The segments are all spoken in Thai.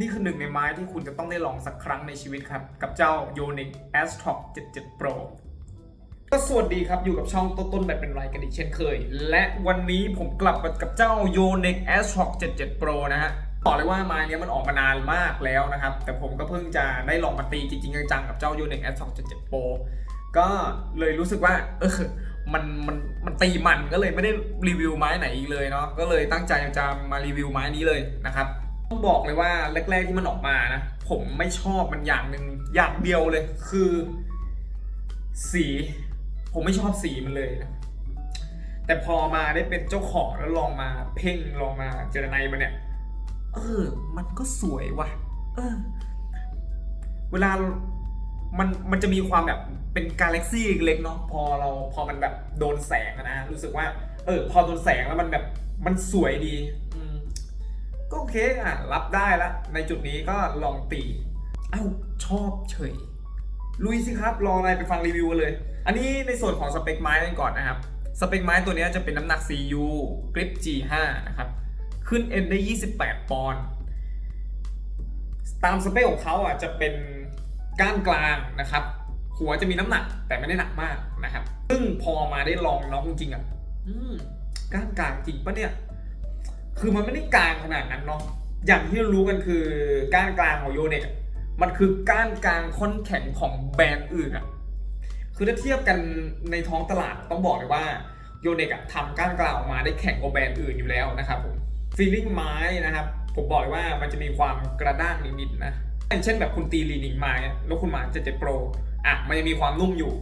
นี่คือหนึ่งในไม้ที่คุณจะต้องได้ลองสักครั้งในชีวิตครับ กับเจ้า Yonex Astrock 77 Pro ก็สวัสดีครับ อยู่กับช่องต้นต้นแบบเป็นไรกันอีกเช่นเคย และวันนี้ผมกลับมากับเจ้า Yonex Astrock 77 Pro นะฮะบอกเลยว่าไม้นี้มันออกมานานมากแล้วนะครับ แต่ผมก็เพิ่งจะได้ลองมาตีจริงๆจังๆกับเจ้า Yonex Astrock 77 Pro ก็เลยรู้สึกว่าเออมันมันมันตีมันก็เลยไม่ได้รีวิวไม้ไหนอีกเลยเนาะก็เลยตั้งใจจะมารีวิวไม้นี้เลยนะครับ ต้องบอกเลยว่าแรก ๆที่มันออกมานะ ผมไม่ชอบมันอย่างหนึ่งอย่างเดียวเลยคือ สี ผมไม่ชอบสีมันเลยนะแต่พอมาได้เป็นเจ้าของแล้วลองมาเพ่งลองมาเจรไนมันเนี่ย เออ มันก็สวยว่ะ เออ เวลามันมันจะมีความแบบเป็นกาแล็กซี่เล็กๆเนาะพอเราพอมันแบบโดนแสงนะรู้สึกว่า เออ พอโดนแสงแล้วมันแบบมันสวยดี ก็โอเคอะ รับได้ละในจุดนี้ก็ลองตี เอ้า ชอบเฉย ลุยสิครับ รออะไรไปฟังรีวิวกันเลย อันนี้ในส่วนของสเปคไม้กันก่อนนะครับ สเปคไม้ตัวนี้จะเป็นน้ำหนัก CU กริป G5 นะครับ ขึ้น N ได้ 28 ปอนด์ตามสเปคของเขาอะจะเป็นก้านกลางนะครับ หัวจะมีน้ำหนักแต่ไม่ได้หนักมากนะครับ ซึ่งพอมาได้ลองน้องจริงอะอืมก้านกลางจริงปะเนี่ย คือมันไม่ได้กลางขนาดนั้นเนาะอย่างที่รู้กันคือก้านกลางของโยเน็กอะมันคือก้านกลางค่อนแข็งของแบรนด์อื่นอะคือถ้าเทียบกันในท้องตลาดต้องบอกเลยว่าโยเนกอะทำก้านกลางออกมาได้แข็งกว่าแบรนด์อื่นอยู่แล้วนะครับผมฟีลลิ่งไม้นะครับ ผมบอกเลยว่ามันจะมีความกระด้างนิดๆนะอย่างเช่นแบบคุณตีลีนิงไม้แล้วคุณมาเจ็ดเจ็ดโปรอะมันจะมีความนุ่มอยู่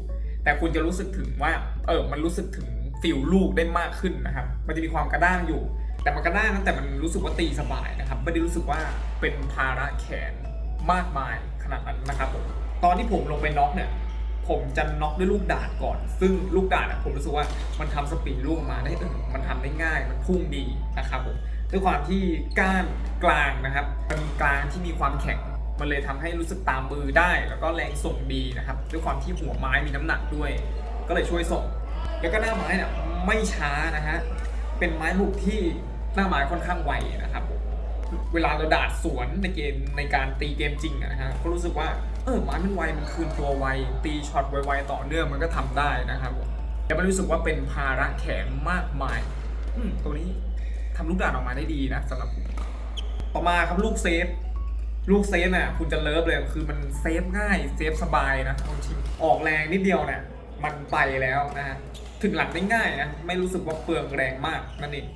แต่คุณจะรู้สึกถึงว่าเออมันรู้สึกถึงฟิลลูกได้มากขึ้นนะครับ มันจะมีความกระด้างอยู่ แต่มันกระด้านะแต่มันรู้สึกว่าตีสบายนะครับ ไม่ได้รู้สึกว่าเป็นภาระแขนมากมายขนาดนั้นนะครับผมตอนที่ผมลงไปน็อกเนี่ย ผมจะน็อกด้วยลูกดาดก่อน ซึ่งลูกดาดอะผมรู้สึกว่ามันทำสปีดลูกออกมาได้เออมันทำได้ง่ายมันพุ่งดีนะครับผมด้วยความที่ก้านกลางนะครับมันมีกลางที่มีความแข็งมันเลยทำให้รู้สึกตามมือได้ แล้วก็แรงส่งดีนะครับ ด้วยความที่หัวไม้มีน้ำหนักด้วย ก็เลยช่วยส่ง แล้วก็หน้าไม้เนี่ยไม่ช้านะฮะ เป็นไม้บุกที่หน้าไม้ค่อนข้างไวนะครับผมเวลาเราดาดสวนในเกมในการตีเกมจริงนะฮะก็รู้สึกว่าเออไม้มันไวมันคืนตัวไว ตีช็อตไวๆต่อเนื่องมันก็ทำได้นะครับผมแต่ไม่รู้สึกว่าเป็นภาระแขนมากมายอืมตัวนี้ทำลูกดาดออกมาได้ดีนะสำหรับผมต่อมาครับลูกเซฟลูกเซฟน่ะคุณจะเลิฟเลยคือมันเซฟง่ายเซฟสบายนะบางออกแรงนิดเดียวเนี่ยมันไปแล้วนะฮะ ถึงหลังได้ง่ายนะไม่รู้สึกว่าเปลืองแรงมากนั่นเอง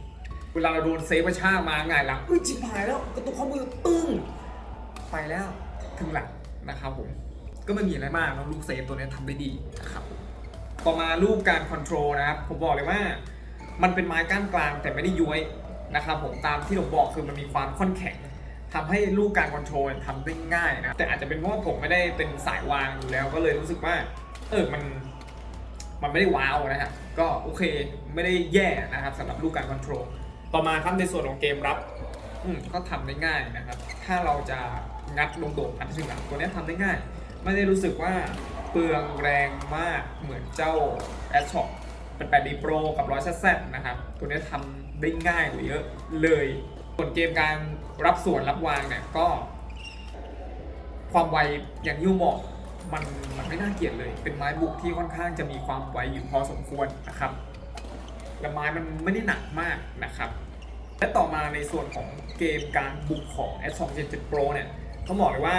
เวลาเราโดนเซฟกระชากมาง่ายหลังอุ้ยจิบหายแล้วกระตุกข้อมือปึ้งไปแล้วถึงหลังนะครับผมก็ไม่มีอะไรมากนะลูกเซฟตัวนี้ทำได้ดีนะครับต่อมาลูกการคอนโทรลนะครับผมบอกเลยว่ามันเป็นไม้ก้านกลางแต่ไม่ได้ย้วยนะครับผมตามที่ผมบอกคือมันมีความค่อนแข็งทำให้ลูกการคอนโทรลทำได้ง่ายนะแต่อาจจะเป็นเพราะผมไม่ได้เป็นสายวางอยู่แล้วก็เลยรู้สึกว่าเออมัน มันไม่ได้ว้าวนะฮะก็โอเคไม่ได้แย่นะครับสำหรับลูกการคอนโทรลต่อมาครับในส่วนของเกมรับอืมก็ทำได้ง่ายนะครับ ถ้าเราจะงัดลงโดดพันถึงหลังตัวเนี้ยทำได้ง่าย ไม่ได้รู้สึกว่าเปลืองแรงมากเหมือนเจ้าแอชช็อปเป็น8 d Pro กับ100 z นะครับ ตัวเนี้ยทำได้ง่ายกว่าเยอะเลยส่วนเกมการรับส่วนรับวางเนี่ยก็ ความไวอย่างที่ผมบอก มันมันไม่น่าเกลียดเลย เป็นไม้บุกที่ค่อนข้างจะมีความไวอยู่พอสมควรนะครับและไม้มันไม่ได้หนักมากนะครับ และต่อมาในส่วนของเกมการบุกของ S2 Gen 7 Pro เนี่ยต้องบอกเลยว่า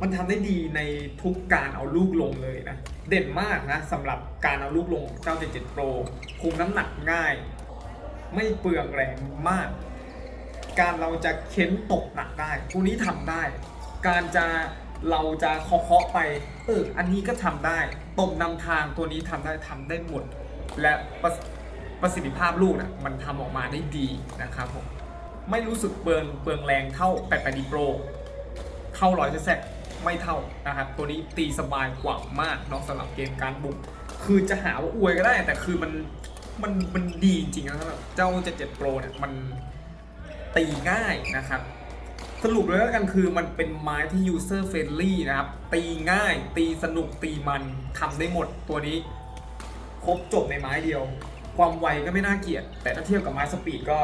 มันทำได้ดีในทุกการเอาลูกลงเลยนะ เด่นมากนะสำหรับการเอาลูกลงของเจ้า Gen 7 Pro คุมน้ำหนักง่าย ไม่เปลืองแรงมาก การเราจะเค้นตกหนักได้พวกนี้ทำได้ การจะเราจะเคาะไป เออ อันนี้ก็ทำได้ตบนำทางตัวนี้ทำได้ทำได้หมด และประประสิทธิภาพลูกนะมันทำออกมาได้ดีนะครับผม ไม่รู้สึกเปลืองเปลืองแรงเท่า8 8 d Pro เท่าร้อยแซไม่เท่านะครับ ตัวนี้ตีสบายกว่ามากเนาะสำหรับเกมการบุก คือจะหาว่าอวยก็ได้ แต่คือมันมันมันดีจริงๆนะสำหรับเจ้า77 Pro เนี่ยมันตีง่ายนะครับ สรุปเลยแล้วกันคือมันเป็นไม้ที่ user friendly นะครับ ตีง่ายตีสนุกตีมันทำได้หมดตัวนี้ ครบจบในไม้เดียว ความไวก็ไม่น่าเกลียด แต่ถ้าเทียบกับไม้สปีดก็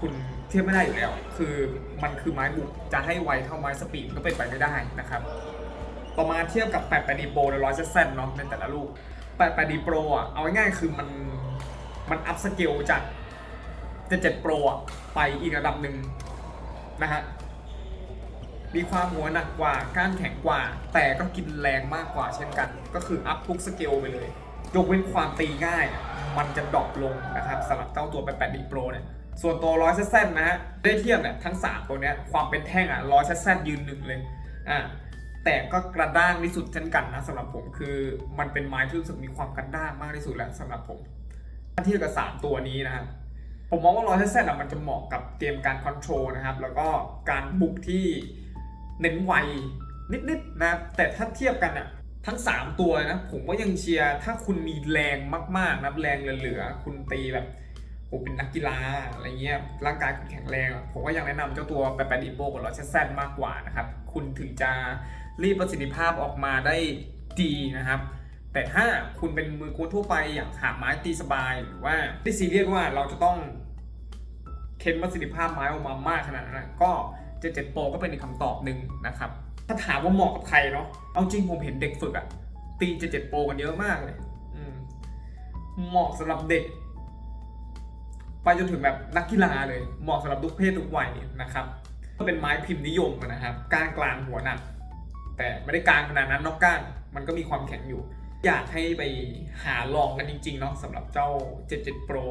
คุณเทียบไม่ได้อยู่แล้ว คือมันคือไม้บุกจะให้ไวเท่าไม้สปีดก็เป็นไปไม่ได้นะครับต่อมาเทียบกับ8 8 d Pro และ100 z เนาะในแต่ละลูก8 8 d Pro อะเอาง่ายๆคือมันมันอัพสเกลจาก77 Pro อะไปอีกระดับหนึ่งนะฮะ มีความหัวหนักกว่าก้านแข็งกว่า แต่ก็กินแรงมากกว่าเช่นกัน ก็คืออัพทุกสเกลไปเลย ยกเว้นความตีง่าย มันจะดรอปลงนะครับสำหรับเจ้าตัว8 8 d Pro เนี่ยส่วนตัว100 z นนะฮะได้เทียบเนี่ยทั้ง 3 ตัวเนี้ยความเป็นแท่งอะ100 z ยืนหนึ่งเลยอ่าแต่ก็กระด้างที่สุดเช่นกันนะสำหรับผมคือมันเป็นไม้ที่รู้สึกมีความกระด้างมากที่สุดแล้วสำหรับผมถ้าเทียบกับ 3 ตัวนี้นะครับผมมองว่าร้อยเซตอะมันจะเหมาะกับเกมการคอนโทรลนะครับแล้วก็การบุกที่ เน้นไวนิดๆนะแต่ถ้าเทียบกันอะทั้ง 3 ตัวนะ ผมก็ยังเชียร์ถ้าคุณมีแรงมากๆนะแรงเหลือๆคุณตีแบบผมเป็นนักกีฬาอะไรเงี้ยร่างกายคุณแข็งแรง ผมก็ยังแนะนำเจ้าตัวแปดแปดดีโบกับร้อยเซตมากกว่านะครับ คุณถึงจะรีบประสิทธิภาพออกมาได้ดีนะครับ แต่ถ้าคุณเป็นมือโค้ชทั่วไปอยากหาไม้ตีสบายหรือว่าไม่ซีเรียสว่าเราจะต้องเค้นประสิทธิภาพไม้ออกมามากขนาดนั้นก็ เจ็ดเจ็ดโปรก็เป็นอีกคำตอบหนึ่งนะครับ ถ้าถามว่าเหมาะกับใครเนาะ เอาจริงผมเห็นเด็กฝึกอะตีเจ็ดเจ็ดโปรกันเยอะมากเลยเหมาะสำหรับเด็ก ไปจนถึงแบบนักกีฬาเลย เหมาะสำหรับทุกเพศทุกวัยนะครับ ก็เป็นไม้พิมพ์นิยมนะครับ ก้านกลางหัวหนัก แต่ไม่ได้กลางขนาดนั้นนอกก้าน มันก็มีความแข็งอยู่ อยากให้ไปหาลองกันจริงๆเนาะสำหรับเจ้า 77 Pro